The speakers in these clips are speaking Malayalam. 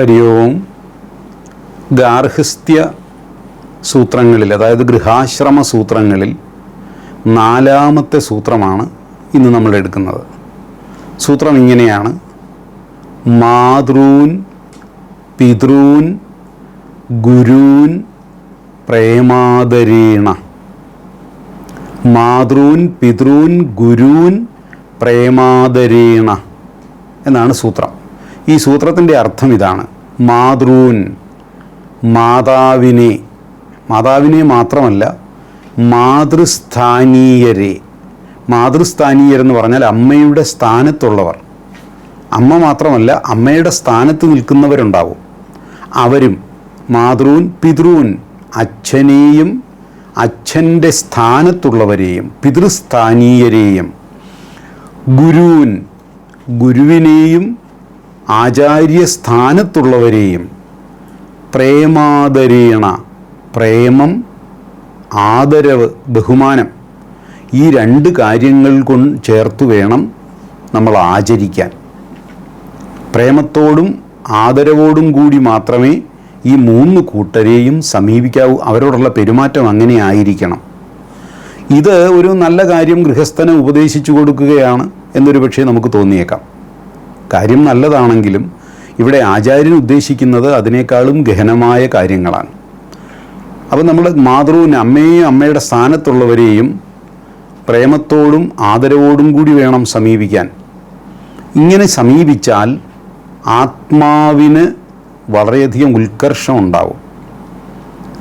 ഹരി ഓം ഗാർഹസ്ഥ്യ സൂത്രങ്ങളിൽ അതായത് ഗൃഹാശ്രമ സൂത്രങ്ങളിൽ നാലാമത്തെ സൂത്രമാണ് ഇന്ന് നമ്മൾ എടുക്കുന്നത്. സൂത്രം ഇങ്ങനെയാണ്. മാതൃൻ പിതൃൻ ഗുരൂൻ പ്രേമാദരീണ. മാതൃൻ പിതൃൻ ഗുരൂൻ പ്രേമാദരീണ എന്നാണ് സൂത്രം. ഈ സൂത്രത്തിന്റെ അർത്ഥം ഇതാണ്. മാതൃൻ മാതാവിനെ മാതാവിനെ മാത്രമല്ല മാതൃസ്ഥാനീയരെ. മാതൃസ്ഥാനീയരെന്ന് പറഞ്ഞാൽ അമ്മയുടെ സ്ഥാനത്തുള്ളവർ. അമ്മ മാത്രമല്ല അമ്മയുടെ സ്ഥാനത്ത് നിൽക്കുന്നവരുണ്ടാവും. അവരും മാതൃൻ പിതൃൻ അച്ഛനെയും അച്ഛന്റെ സ്ഥാനത്തുള്ളവരെയും പിതൃസ്ഥാനീയരെയും. ഗുരുവിൻ ഗുരുവിനെയും ആചാര്യസ്ഥാനത്തുള്ളവരെയും പ്രേമാദരീണ പ്രേമം ആദരവ് ബഹുമാനം ഈ രണ്ട് കാര്യങ്ങൾ കൊണ്ട് ചേർത്ത് വേണം നമ്മൾ ആചരിക്കാൻ. പ്രേമത്തോടും ആദരവോടും കൂടി മാത്രമേ ഈ മൂന്ന് കൂട്ടരെയും സമീപിക്കാവൂ. അവരോടുള്ള പെരുമാറ്റം അങ്ങനെ ആയിരിക്കണം. ഇത് ഒരു നല്ല കാര്യം ഗൃഹസ്ഥനെ ഉപദേശിച്ചു കൊടുക്കുകയാണ് എന്നൊരു പക്ഷേ നമുക്ക് തോന്നിയേക്കാം. കാര്യം നല്ലതാണെങ്കിലും ഇവിടെ ആചാര്യൻ ഉദ്ദേശിക്കുന്നത് അതിനേക്കാളും ഗഹനമായ കാര്യങ്ങളാണ്. അപ്പോൾ നമ്മൾ മാതൃവിന് അമ്മയെയും അമ്മയുടെ സ്ഥാനത്തുള്ളവരെയും പ്രേമത്തോടും ആദരവോടും കൂടി വേണം സമീപിക്കാൻ. ഇങ്ങനെ സമീപിച്ചാൽ ആത്മാവിന് വളരെയധികം ഉത്കർഷം ഉണ്ടാവും.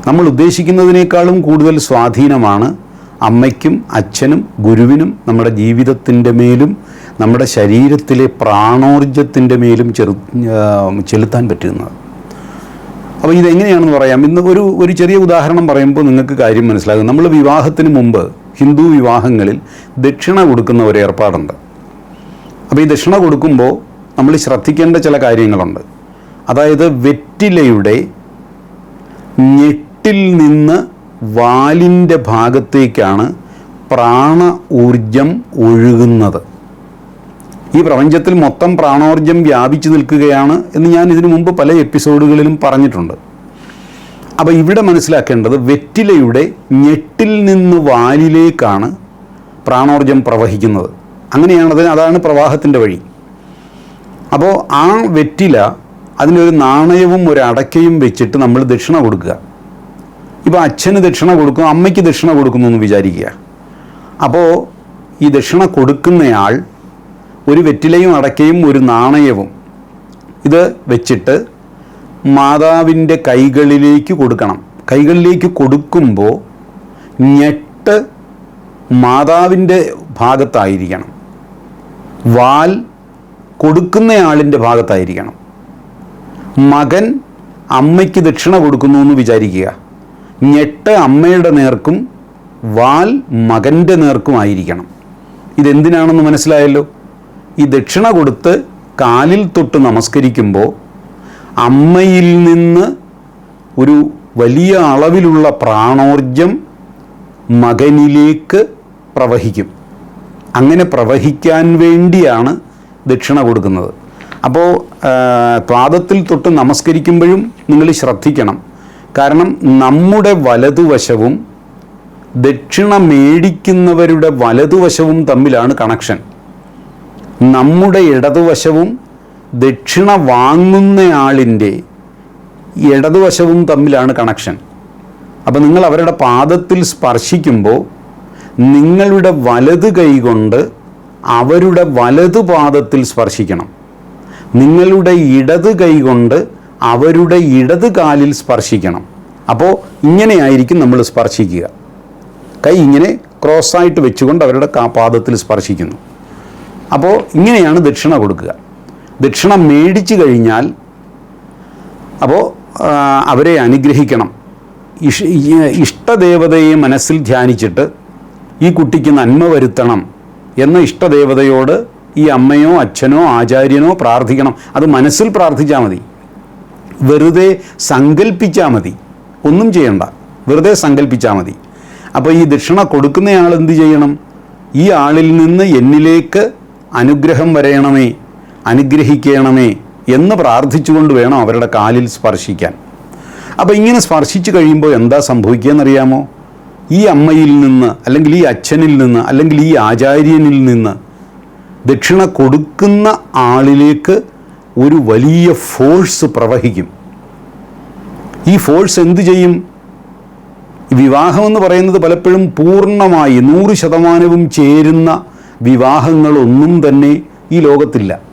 നമ്മൾ ഉദ്ദേശിക്കുന്നതിനേക്കാളും കൂടുതൽ സ്വാധീനമാണ് അമ്മയ്ക്കും അച്ഛനും ഗുരുവിനും നമ്മുടെ ജീവിതത്തിന്റെ മേലും നമ്മുടെ ശരീരത്തിലെ പ്രാണോർജത്തിന്റെ മേലും ചെറു ചെലുത്താൻ പറ്റുന്നത്. അപ്പോൾ ഇതെങ്ങനെയാണെന്ന് പറയാം. ഇന്ന് ഒരു ഒരു ചെറിയ ഉദാഹരണം പറയുമ്പോൾ നിങ്ങൾക്ക് കാര്യം മനസ്സിലാകും. നമ്മൾ വിവാഹത്തിന് മുമ്പ് ഹിന്ദു വിവാഹങ്ങളിൽ ദക്ഷിണ കൊടുക്കുന്ന ഒരു ഏർപ്പാടുണ്ട്. അപ്പോൾ ഈ ദക്ഷിണ കൊടുക്കുമ്പോൾ നമ്മൾ ശ്രദ്ധിക്കേണ്ട ചില കാര്യങ്ങളുണ്ട്. അതായത് വെറ്റിലയുടെ ഞെട്ടിൽ നിന്ന് വാലിന്റെ ഭാഗത്തേക്കാണ് പ്രാണ ഊർജം ഒഴുകുന്നത്. ഈ പ്രപഞ്ചത്തിൽ മൊത്തം പ്രാണോർജം വ്യാപിച്ചു നിൽക്കുകയാണ് എന്ന് ഞാൻ ഇതിനു മുമ്പ് പല എപ്പിസോഡുകളിലും പറഞ്ഞിട്ടുണ്ട്. അപ്പോൾ ഇവിടെ മനസ്സിലാക്കേണ്ടത് വെറ്റിലയുടെ ഞെട്ടിൽ നിന്ന് വാലിലേക്കാണ് പ്രാണോർജം പ്രവഹിക്കുന്നത്. അങ്ങനെയാണ് അതിന് അതാണ് പ്രവാഹത്തിന്റെ വഴി. അപ്പോൾ ആ വെറ്റില അതിനൊരു നാണയവും ഒരു അടക്കയും വെച്ചിട്ട് നമ്മൾ ദക്ഷിണ കൊടുക്കുക. ഇപ്പോൾ അച്ഛന് ദക്ഷിണ കൊടുക്കും അമ്മയ്ക്ക് ദക്ഷിണ കൊടുക്കുന്നു എന്ന് വിചാരിക്കുക. അപ്പോൾ ഈ ദക്ഷിണ കൊടുക്കുന്നയാൾ ഒരു വെറ്റിലയും അടക്കയും ഒരു നാണയവും. ഇത് വെച്ചിട്ട് മാതാവിന്റെ കൈകളിലേക്ക് കൊടുക്കണം. കൈകളിലേക്ക് കൊടുക്കുമ്പോൾ ഞെട്ട് മാതാവിന്റെ ഭാഗത്തായിരിക്കണം. വാൽ കൊടുക്കുന്നയാളിന്റെ ഭാഗത്തായിരിക്കണം. മകൻ അമ്മയ്ക്ക് ദക്ഷിണ കൊടുക്കുന്നു എന്ന് വിചാരിക്കുക. ഞെട്ട് അമ്മയുടെ നേർക്കും വാൽ മകന്റെ നേർക്കുമായിരിക്കണം. ഇതെന്തിനാണെന്ന് മനസ്സിലായല്ലോ? ഈ ദക്ഷിണ കൊടുത്ത് കാലിൽ തൊട്ട് നമസ്കരിക്കുമ്പോൾ അമ്മയിൽ നിന്ന് ഒരു വലിയ അളവിലുള്ള പ്രാണോർജം മകനിലേക്ക് പ്രവഹിക്കും. അങ്ങനെ പ്രവഹിക്കാൻ വേണ്ടിയാണ് ദക്ഷിണ കൊടുക്കുന്നത്. അപ്പോൾ പാദത്തിൽ തൊട്ട് നമസ്കരിക്കുമ്പോഴും നിങ്ങൾ ശ്രദ്ധിക്കണം. കാരണം നമ്മുടെ വലതുവശവും ദക്ഷിണ മേടിക്കുന്നവരുടെ വലതുവശവും തമ്മിലാണ് കണക്ഷൻ. നമ്മുടെ ഇടതുവശവും ദക്ഷിണ വാങ്ങുന്നയാളിന്റെ ഇടതുവശവും തമ്മിലാണ് കണക്ഷൻ. അപ്പോൾ നിങ്ങൾ അവരുടെ പാദത്തിൽ സ്പർശിക്കുമ്പോൾ നിങ്ങളുടെ വലത് കൈകൊണ്ട് അവരുടെ വലതു പാദത്തിൽ സ്പർശിക്കണം. നിങ്ങളുടെ ഇടത് കൈകൊണ്ട് അവരുടെ ഇടത് കാലിൽ സ്പർശിക്കണം. അപ്പോൾ ഇങ്ങനെയായിരിക്കും നമ്മൾ സ്പർശിക്കുക. കൈ ഇങ്ങനെ ക്രോസ്സായിട്ട് വെച്ചുകൊണ്ട് അവരുടെ പാദത്തിൽ സ്പർശിക്കുന്നു. അപ്പോൾ ഇങ്ങനെയാണ് ദക്ഷിണ കൊടുക്കുക. ദക്ഷിണ മേടിച്ചു കഴിഞ്ഞാൽ അപ്പോൾ അവരെ അനുഗ്രഹിക്കണം. ഇഷ് ഇഷ്ടദേവതയെ മനസ്സിൽ ധ്യാനിച്ചിട്ട് ഈ കുട്ടിക്ക് നന്മ വരുത്തണം എന്ന ഇഷ്ടദേവതയോട് ഈ അമ്മയോ അച്ഛനോ ആചാര്യനോ പ്രാർത്ഥിക്കണം. അത് മനസ്സിൽ പ്രാർത്ഥിച്ചാൽ മതി. വെറുതെ സങ്കല്പിച്ചാൽ മതി. ഒന്നും ചെയ്യണ്ട. വെറുതെ സങ്കല്പിച്ചാൽ മതി. അപ്പോൾ ഈ ദക്ഷിണ കൊടുക്കുന്നയാൾ എന്ത് ചെയ്യണം? ഈ ആളിൽ നിന്ന് എന്നിലേക്ക് അനുഗ്രഹം വരയണമേ അനുഗ്രഹിക്കണമേ എന്ന് പ്രാർത്ഥിച്ചുകൊണ്ട് വേണം അവരുടെ കാലിൽ സ്പർശിക്കാൻ. അപ്പോൾ ഇങ്ങനെ സ്പർശിച്ചു കഴിയുമ്പോൾ എന്താ സംഭവിക്കുക എന്നറിയാമോ ഈ അമ്മയിൽ നിന്ന് അല്ലെങ്കിൽ ഈ അച്ഛനിൽ നിന്ന് അല്ലെങ്കിൽ ഈ ആചാര്യനിൽ നിന്ന് ദക്ഷിണ കൊടുക്കുന്ന ആളിലേക്ക് ഒരു വലിയ ഫോഴ്സ് പ്രവഹിക്കും. ഈ ഫോഴ്സ് എന്തു ചെയ്യും? വിവാഹമെന്ന് പറയുന്നത് പലപ്പോഴും പൂർണമായി നൂറ് ശതമാനവും ചേരുന്ന വിവാഹങ്ങളൊന്നും തന്നെ ഈ ലോകത്തില്ല.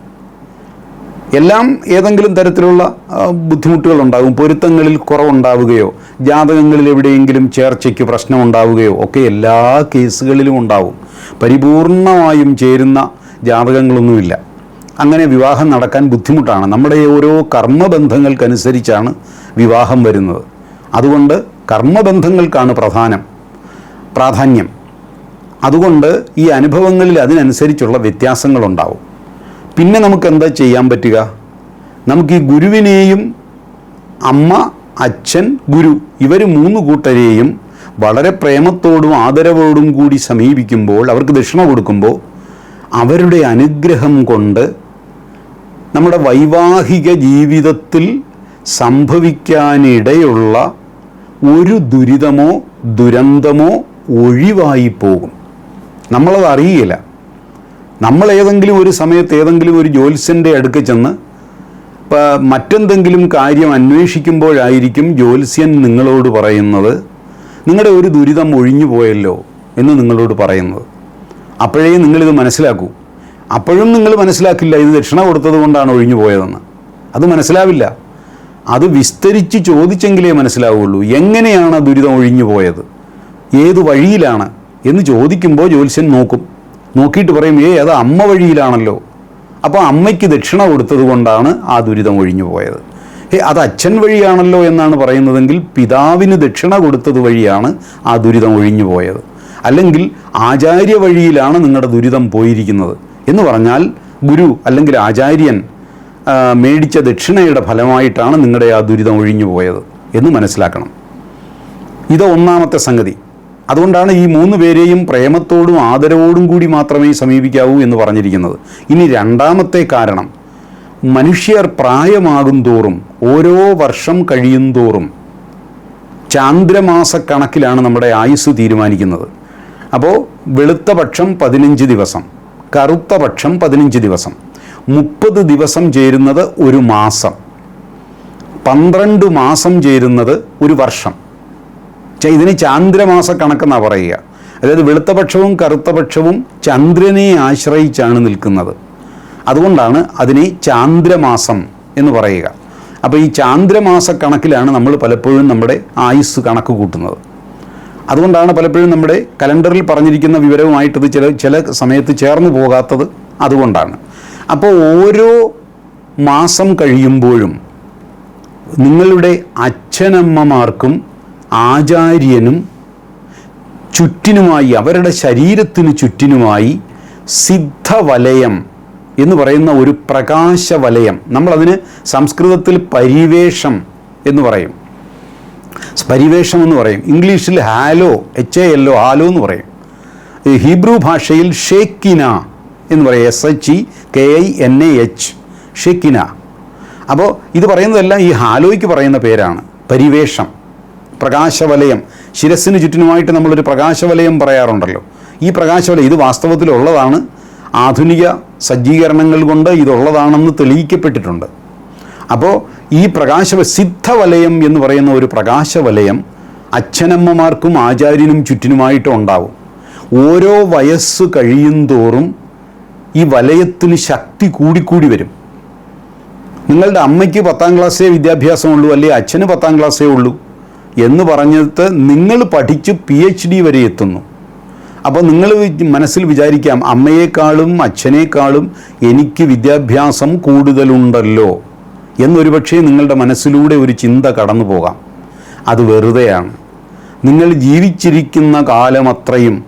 എല്ലാം ഏതെങ്കിലും തരത്തിലുള്ള ബുദ്ധിമുട്ടുകൾ ഉണ്ടാകും പൊരുത്തങ്ങളിൽ കുറവുണ്ടാവുകയോ ജാതകങ്ങളിൽ എവിടെയെങ്കിലും ചേർച്ചയ്ക്ക് പ്രശ്നമുണ്ടാവുകയോ ഒക്കെ എല്ലാ കേസുകളിലും ഉണ്ടാവും. പരിപൂർണമായും ചേരുന്ന ജാതകങ്ങളൊന്നുമില്ല. അങ്ങനെ വിവാഹം നടക്കാൻ ബുദ്ധിമുട്ടാണ്. നമ്മുടെ ഓരോ കർമ്മബന്ധങ്ങൾക്കനുസരിച്ചാണ് വിവാഹം വരുന്നത്. അതുകൊണ്ട് കർമ്മബന്ധങ്ങൾക്കാണ് പ്രധാനം പ്രാധാന്യം. അതുകൊണ്ട് ഈ അനുഭവങ്ങളിൽ അതിനനുസരിച്ചുള്ള വ്യത്യാസങ്ങളുണ്ടാവും. പിന്നെ നമുക്ക് എന്താ ചെയ്യാൻ പറ്റുക? നമുക്ക് ഈ ഗുരുവിനെയും അമ്മ അച്ഛൻ ഗുരു ഇവർ മൂന്ന് കൂട്ടരെയും വളരെ പ്രേമത്തോടും ആദരവോടും കൂടി സമീപിക്കുമ്പോൾ അവർക്ക് ദക്ഷിണ കൊടുക്കുമ്പോൾ അവരുടെ അനുഗ്രഹം കൊണ്ട് നമ്മുടെ വൈവാഹിക ജീവിതത്തിൽ സംഭവിക്കാനിടയുള്ള ഒരു ദുരിതമോ ദുരന്തമോ ഒഴിവായി പോകും. നമ്മളത് അറിയില്ല. നമ്മൾ ഏതെങ്കിലും ഒരു സമയത്ത് ഏതെങ്കിലും ഒരു ജ്യോത്സ്യന്റെ അടുക്ക് ചെന്ന് മറ്റെന്തെങ്കിലും കാര്യം അന്വേഷിക്കുമ്പോഴായിരിക്കും ജ്യോത്സ്യൻ നിങ്ങളോട് പറയുന്നത്. നിങ്ങളുടെ ഒരു ദുരിതം ഒഴിഞ്ഞു പോയല്ലോ എന്ന് നിങ്ങളോട് പറയുന്നത്. അപ്പോഴേ നിങ്ങളിത് മനസ്സിലാക്കൂ. അപ്പോഴും നിങ്ങൾ മനസ്സിലാക്കില്ല ഇത് ദക്ഷിണ കൊടുത്തത് കൊണ്ടാണ് ഒഴിഞ്ഞു പോയതെന്ന്. അത് മനസ്സിലാവില്ല. അത് വിസ്തരിച്ച് ചോദിച്ചെങ്കിലേ മനസ്സിലാവുള്ളൂ. എങ്ങനെയാണ് ദുരിതം ഒഴിഞ്ഞു പോയത്? ഏത് വഴിയിലാണ്? എന്ന് ചോദിക്കുമ്പോൾ ജ്യോത്സ്യൻ നോക്കും. നോക്കിയിട്ട് പറയും ഏ അത് അമ്മ വഴിയിലാണല്ലോ. അപ്പോൾ അമ്മയ്ക്ക് ദക്ഷിണ കൊടുത്തത് കൊണ്ടാണ് ആ ദുരിതം ഒഴിഞ്ഞു പോയത്. ഏ അത് അച്ഛൻ വഴിയാണല്ലോ എന്നാണ് പറയുന്നതെങ്കിൽ പിതാവിന് ദക്ഷിണ കൊടുത്തത് വഴിയാണ് ആ ദുരിതം ഒഴിഞ്ഞു പോയത്. അല്ലെങ്കിൽ ആചാര്യ വഴിയിലാണ് നിങ്ങളുടെ ദുരിതം പോയിരിക്കുന്നത് എന്ന് പറഞ്ഞാൽ ഗുരു അല്ലെങ്കിൽ ആചാര്യൻ മേടിച്ച ദക്ഷിണയുടെ ഫലമായിട്ടാണ് നിങ്ങളുടെ ആ ദുരിതം ഒഴിഞ്ഞു പോയത് എന്ന് മനസ്സിലാക്കണം. ഇത് ഒന്നാമത്തെ സംഗതി. അതുകൊണ്ടാണ് ഈ മൂന്ന് പേരെയും പ്രേമത്തോടും ആദരവോടും കൂടി മാത്രമേ സമീപിക്കാവൂ എന്ന് പറഞ്ഞിരിക്കുന്നത്. ഇനി രണ്ടാമത്തെ കാരണം മനുഷ്യർ പ്രായമാകും തോറും ഓരോ വർഷം കഴിയും തോറും ചാന്ദ്രമാസ കണക്കിലാണ് നമ്മുടെ ആയുസ് തീരുമാനിക്കുന്നത്. അപ്പോൾ വെളുത്ത പക്ഷം പതിനഞ്ച് ദിവസം കറുത്ത പക്ഷം പതിനഞ്ച് ദിവസം മുപ്പത് ദിവസം ചേരുന്നത് ഒരു മാസം പന്ത്രണ്ട് മാസം ചേരുന്നത് ഒരു വർഷം. ഇതിന് ചാന്ദ്രമാസ കണക്കെന്നാണ് പറയുക. അതായത് വെളുത്തപക്ഷവും കറുത്തപക്ഷവും കറുത്ത പക്ഷവും ചന്ദ്രനെ ആശ്രയിച്ചാണ് നിൽക്കുന്നത്. അതുകൊണ്ടാണ് അതിനെ ചാന്ദ്രമാസം എന്ന് പറയുക. അപ്പോൾ ഈ ചാന്ദ്രമാസ കണക്കിലാണ് നമ്മൾ പലപ്പോഴും നമ്മുടെ ആയുസ് കണക്ക് കൂട്ടുന്നത്. അതുകൊണ്ടാണ് പലപ്പോഴും നമ്മുടെ കലണ്ടറിൽ പറഞ്ഞിരിക്കുന്ന വിവരവുമായിട്ടത് ചില ചില സമയത്ത് ചേർന്ന് പോകാത്തത് അതുകൊണ്ടാണ്. അപ്പോൾ ഓരോ മാസം കഴിയുമ്പോഴും നിങ്ങളുടെ അച്ഛനമ്മമാർക്കും ആചാര്യനും ചുറ്റിനുമായി അവരുടെ ശരീരത്തിന് ചുറ്റിനുമായി സിദ്ധവലയം എന്ന് പറയുന്ന ഒരു പ്രകാശവലയം. നമ്മളതിന് സംസ്കൃതത്തിൽ പരിവേഷം എന്ന് പറയും. പരിവേഷം എന്ന് പറയും. ഇംഗ്ലീഷിൽ halo H A L L O halo എന്ന് പറയും. ഹീബ്രു ഭാഷയിൽ ഷേക്കിന എന്ന് പറയും. S H E K I N A H Shekinah. അപ്പോൾ ഇത് പറയുന്നതെല്ലാം ഈ ഹാലോയ്ക്ക് പറയുന്ന പേരാണ്. പരിവേഷം. പ്രകാശവലയം. ശിരസിന് ചുറ്റിനുമായിട്ട് നമ്മളൊരു പ്രകാശവലയം പറയാറുണ്ടല്ലോ. ഈ പ്രകാശവലയം ഇത് വാസ്തവത്തിലുള്ളതാണ്. ആധുനിക സജ്ജീകരണങ്ങൾ കൊണ്ട് ഇതുള്ളതാണെന്ന് തെളിയിക്കപ്പെട്ടിട്ടുണ്ട്. അപ്പോൾ ഈ പ്രകാശ സിദ്ധവലയം എന്ന് പറയുന്ന ഒരു പ്രകാശവലയം അച്ഛനമ്മമാർക്കും ആചാര്യനും ചുറ്റിനുമായിട്ടും ഉണ്ടാവും. ഓരോ വയസ്സ് കഴിയും തോറും ഈ വലയത്തിന് ശക്തി കൂടിക്കൂടി വരും. നിങ്ങളുടെ അമ്മയ്ക്ക് പത്താം ക്ലാസ്സേ വിദ്യാഭ്യാസമുള്ളൂ അല്ലെങ്കിൽ അച്ഛന് പത്താം ക്ലാസ്സേ ഉള്ളൂ. എന്ന് പറഞ്ഞിട്ട് നിങ്ങൾ പഠിച്ച് പി എച്ച് ഡി വരെ എത്തുന്നു. അപ്പോൾ നിങ്ങൾ മനസ്സിൽ വിചാരിക്കാം അമ്മയെക്കാളും അച്ഛനേക്കാളും എനിക്ക് വിദ്യാഭ്യാസം കൂടുതലുണ്ടല്ലോ എന്നൊരു പക്ഷേ നിങ്ങളുടെ മനസ്സിലൂടെ ഒരു ചിന്ത കടന്നു പോകാം. അത് വെറുതെയാണ്. നിങ്ങൾ ജീവിച്ചിരിക്കുന്ന കാലമത്രയും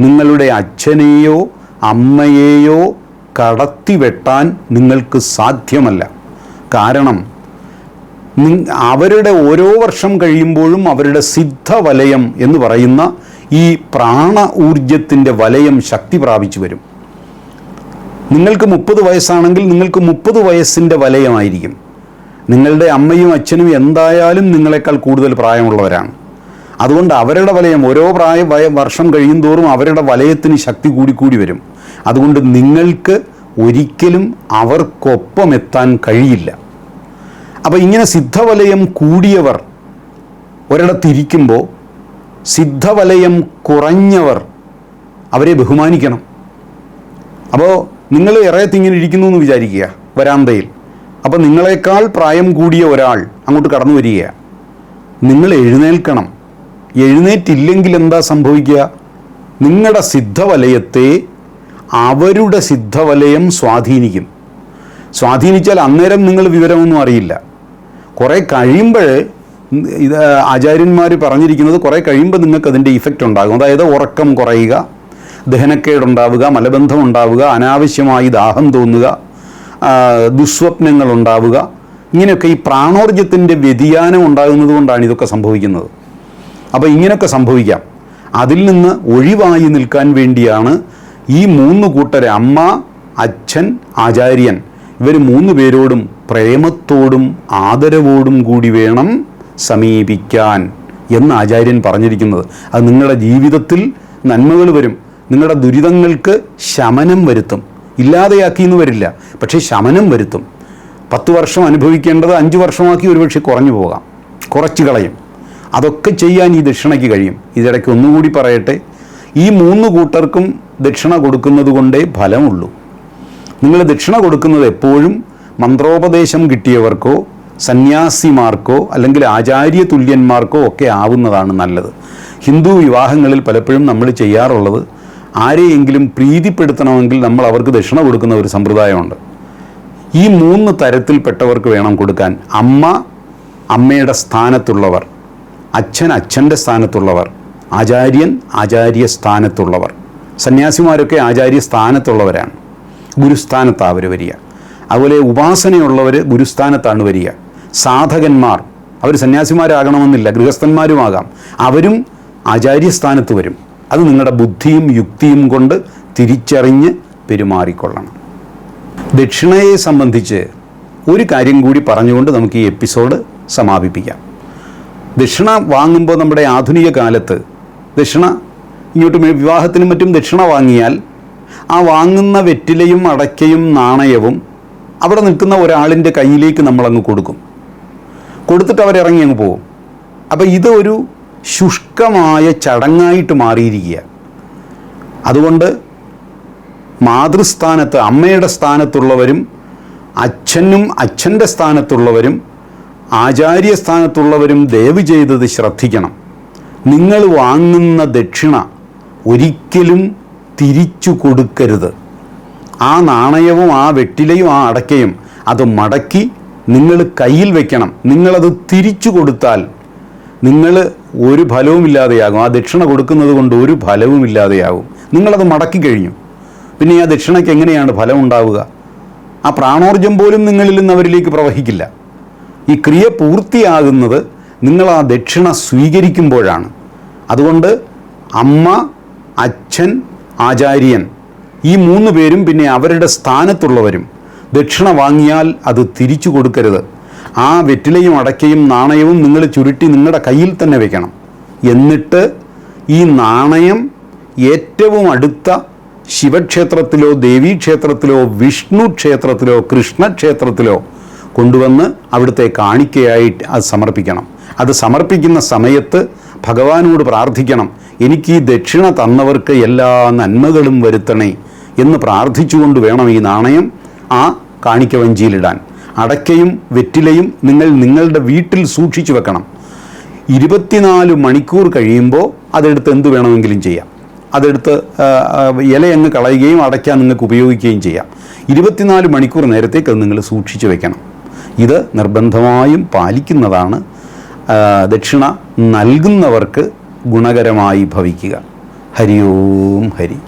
നിങ്ങളുടെ അച്ഛനെയോ അമ്മയെയോ കടത്തിവെട്ടാൻ നിങ്ങൾക്ക് സാധ്യമല്ല. കാരണം അവരുടെ ഓരോ വർഷം കഴിയുമ്പോഴും അവരുടെ സിദ്ധവലയം എന്ന് പറയുന്ന ഈ പ്രാണ ഊർജത്തിന്റെ വലയം ശക്തി പ്രാപിച്ചു വരും. നിങ്ങൾക്ക് മുപ്പത് വയസ്സാണെങ്കിൽ നിങ്ങൾക്ക് മുപ്പത് വയസ്സിന്റെ വലയമായിരിക്കും. നിങ്ങളുടെ അമ്മയും അച്ഛനും എന്തായാലും നിങ്ങളെക്കാൾ കൂടുതൽ പ്രായമുള്ളവരാണ്. അതുകൊണ്ട് അവരുടെ വലയം ഓരോ പ്രായ വർഷം കഴിയും തോറും അവരുടെ വലയത്തിന് ശക്തി കൂടിക്കൂടി വരും. അതുകൊണ്ട് നിങ്ങൾക്ക് ഒരിക്കലും അവർക്കൊപ്പം എത്താൻ കഴിയില്ല. അപ്പോൾ ഇങ്ങനെ സിദ്ധവലയം കൂടിയവർ ഒരിടത്തിരിക്കുമ്പോൾ സിദ്ധവലയം കുറഞ്ഞവർ അവരെ ബഹുമാനിക്കണം. അപ്പോൾ നിങ്ങൾ ഇറയത്ത് ഇങ്ങനെ ഇരിക്കുന്നു എന്ന് വിചാരിക്കുക വരാന്തയിൽ. അപ്പോൾ നിങ്ങളെക്കാൾ പ്രായം കൂടിയ ഒരാൾ അങ്ങോട്ട് കടന്നു വരികയാണ് നിങ്ങൾ എഴുന്നേൽക്കണം. എഴുന്നേറ്റില്ലെങ്കിൽ എന്താ സംഭവിക്കുക? നിങ്ങളുടെ സിദ്ധവലയത്തെ അവരുടെ സിദ്ധവലയം സ്വാധീനിക്കും. സ്വാധീനിച്ചാൽ അന്നേരം നിങ്ങൾ വിവരമൊന്നും അറിയില്ല. കുറേ കഴിയുമ്പോൾ ഇത് ആചാര്യന്മാർ പറഞ്ഞിരിക്കുന്നത് കുറേ കഴിയുമ്പോൾ നിങ്ങൾക്ക് അതിന്റെ ഇഫക്റ്റ് ഉണ്ടാകും. അതായത് ഉറക്കം കുറയുക ദഹനക്കേടുണ്ടാവുക മലബന്ധം ഉണ്ടാവുക അനാവശ്യമായി ദാഹം തോന്നുക ദുസ്വപ്നങ്ങൾ ഉണ്ടാവുക ഇങ്ങനെയൊക്കെ ഈ പ്രാണോർജത്തിന്റെ വ്യതിയാനം ഉണ്ടാകുന്നത് കൊണ്ടാണ് ഇതൊക്കെ സംഭവിക്കുന്നത്. അപ്പോൾ ഇങ്ങനെയൊക്കെ സംഭവിക്കാം. അതിൽ നിന്ന് ഒഴിവായി നിൽക്കാൻ വേണ്ടിയാണ് ഈ മൂന്ന് കൂട്ടരെ അമ്മ അച്ഛൻ ആചാര്യൻ. ഇവർ മൂന്ന് പേരോടും പ്രേമത്തോടും ആദരവോടും കൂടി വേണം സമീപിക്കാൻ എന്ന് ആചാര്യൻ പറഞ്ഞിരിക്കുന്നത്. അത് നിങ്ങളുടെ ജീവിതത്തിൽ നന്മകൾ വരും. നിങ്ങളുടെ ദുരിതങ്ങൾക്ക് ശമനം വരുത്തും. ഇല്ലാതെയാക്കിയെന്ന് വരില്ല. പക്ഷേ ശമനം വരുത്തും. പത്ത് വർഷം അനുഭവിക്കേണ്ടത് അഞ്ച് വർഷമാക്കി ഒരുപക്ഷെ കുറഞ്ഞു പോകാം. കുറച്ച് കളയും. അതൊക്കെ ചെയ്യാൻ ഈ ദക്ഷിണയ്ക്ക് കഴിയും. ഇതിടയ്ക്ക് ഒന്നുകൂടി പറയട്ടെ. ഈ മൂന്ന് കൂട്ടർക്കും ദക്ഷിണ കൊടുക്കുന്നത് കൊണ്ടേ ഫലമുള്ളൂ. നിങ്ങൾ ദക്ഷിണ കൊടുക്കുന്നത് എപ്പോഴും മന്ത്രോപദേശം കിട്ടിയവർക്കോ സന്യാസിമാർക്കോ അല്ലെങ്കിൽ ആചാര്യ തുല്യന്മാർക്കോ ഒക്കെ ആവുന്നതാണ് നല്ലത്. ഹിന്ദു വിവാഹങ്ങളിൽ പലപ്പോഴും നമ്മൾ ചെയ്യാറുള്ളത് ആരെയെങ്കിലും പ്രീതിപ്പെടുത്തണമെങ്കിൽ നമ്മൾ അവർക്ക് ദക്ഷിണ കൊടുക്കുന്ന ഒരു സമ്പ്രദായമുണ്ട്. ഈ മൂന്ന് തരത്തിൽപ്പെട്ടവർക്ക് വേണം കൊടുക്കാൻ. അമ്മ അമ്മയുടെ സ്ഥാനത്തുള്ളവർ അച്ഛൻ അച്ഛന്റെ സ്ഥാനത്തുള്ളവർ ആചാര്യൻ ആചാര്യ സ്ഥാനത്തുള്ളവർ. സന്യാസിമാരൊക്കെ ആചാര്യ സ്ഥാനത്തുള്ളവരാണ്. ഗുരുസ്ഥാനത്താണ് വരിക. അതുപോലെ ഉപാസനയുള്ളവർ ഗുരുസ്ഥാനത്താണ് വരിക. സാധകന്മാർ അവർ സന്യാസിമാരാകണമെന്നില്ല ഗൃഹസ്ഥന്മാരുമാകാം. അവരും ആചാര്യസ്ഥാനത്ത് വരും. അത് നിങ്ങളുടെ ബുദ്ധിയും യുക്തിയും കൊണ്ട് തിരിച്ചറിഞ്ഞ് പെരുമാറിക്കൊള്ളണം. ദക്ഷിണയെ സംബന്ധിച്ച് ഒരു കാര്യം കൂടി പറഞ്ഞുകൊണ്ട് നമുക്ക് ഈ എപ്പിസോഡ് സമാപിപ്പിക്കാം. ദക്ഷിണ വാങ്ങുമ്പോൾ നമ്മുടെ ആധുനിക കാലത്ത് ദക്ഷിണ ഇങ്ങോട്ട് വിവാഹത്തിനും മറ്റും ദക്ഷിണ വാങ്ങിയാൽ ആ വാങ്ങുന്ന വെറ്റിലയും അടയ്ക്കയും നാണയവും അവിടെ നിൽക്കുന്ന ഒരാളിന്റെ കയ്യിലേക്ക് നമ്മളങ്ങ് കൊടുക്കും. കൊടുത്തിട്ട് അവരിറങ്ങി അങ്ങ് പോകും. അപ്പോൾ ഇത് ഒരു ശുഷ്കമായ ചടങ്ങായിട്ട് മാറിയിരിക്കുക. അതുകൊണ്ട് മാതൃസ്ഥാനത്ത് അമ്മയുടെ സ്ഥാനത്തുള്ളവരും അച്ഛനും അച്ഛന്റെ സ്ഥാനത്തുള്ളവരും ആചാര്യ സ്ഥാനത്തുള്ളവരും ദയവ് ചെയ്തത് ശ്രദ്ധിക്കണം. നിങ്ങൾ വാങ്ങുന്ന ദക്ഷിണ ഒരിക്കലും തിരിച്ചു കൊടുക്കരുത്. ആ നാണയവും ആ വെറ്റിലയും ആ അടക്കയും അത് മടക്കി നിങ്ങൾ കയ്യിൽ വെക്കണം. നിങ്ങളത് തിരിച്ചു കൊടുത്താൽ നിങ്ങൾ ഒരു ഫലവും ഇല്ലാതെയാകും. ആ ദക്ഷിണ കൊടുക്കുന്നത് കൊണ്ട് ഒരു ഫലവും ഇല്ലാതെയാകും. നിങ്ങളത് മടക്കി കഴിഞ്ഞു. പിന്നെ ആ ദക്ഷിണയ്ക്ക് എങ്ങനെയാണ് ഫലം ഉണ്ടാവുക? ആ പ്രാണോർജം പോലും നിങ്ങളിൽ നിന്ന് അവരിലേക്ക് പ്രവഹിക്കില്ല. ഈ ക്രിയ പൂർത്തിയാകുന്നത് നിങ്ങൾ ആ ദക്ഷിണ സ്വീകരിക്കുമ്പോഴാണ്. അതുകൊണ്ട് അമ്മ അച്ഛൻ ആചാര്യൻ ഈ മൂന്ന് പേരും പിന്നെ അവരുടെ സ്ഥാനത്തുള്ളവരും. ദക്ഷിണ വാങ്ങിയാൽ അത് തിരിച്ചു കൊടുക്കരുത്. ആ വെറ്റിലയും അടയ്ക്കയും നാണയവും നിങ്ങൾ ചുരുട്ടി നിങ്ങളുടെ കയ്യിൽ തന്നെ വെക്കണം. എന്നിട്ട് ഈ നാണയം ഏറ്റവും അടുത്ത ശിവക്ഷേത്രത്തിലോ ദേവീക്ഷേത്രത്തിലോ വിഷ്ണു ക്ഷേത്രത്തിലോ കൃഷ്ണക്ഷേത്രത്തിലോ കൊണ്ടുവന്ന് അവിടുത്തെ കാണിക്കയായിട്ട് അത് സമർപ്പിക്കണം. അത് സമർപ്പിക്കുന്ന സമയത്ത് ഭഗവാനോട് പ്രാർത്ഥിക്കണം. എനിക്ക് ഈ ദക്ഷിണ തന്നവർക്ക് എല്ലാ നന്മകളും വരുത്തണേ. എന്ന് പ്രാർത്ഥിച്ചുകൊണ്ട് വേണം ഈ നാണയം ആ കാണിക്ക വഞ്ചിയിലിടാൻ അടയ്ക്കയും വെറ്റിലയും നിങ്ങൾ നിങ്ങളുടെ വീട്ടിൽ സൂക്ഷിച്ചു വെക്കണം. ഇരുപത്തിനാല് മണിക്കൂർ കഴിയുമ്പോൾ അതെടുത്ത് എന്ത് വേണമെങ്കിലും ചെയ്യാം. അതെടുത്ത് ഇല അങ്ങ് കളയുകയും അടയ്ക്കാൻ നിങ്ങൾക്ക് ഉപയോഗിക്കുകയും ചെയ്യാം. ഇരുപത്തിനാല് മണിക്കൂർ നേരത്തേക്ക് അത് നിങ്ങൾ സൂക്ഷിച്ചു വെക്കണം. ഇത് നിർബന്ധമായും പാലിക്കുന്നതാണ് ദക്ഷിണ നൽകുന്നവർക്ക് ഗുണകരമായി ഭവിക്കുക. ഹരി ഓം ഹരി.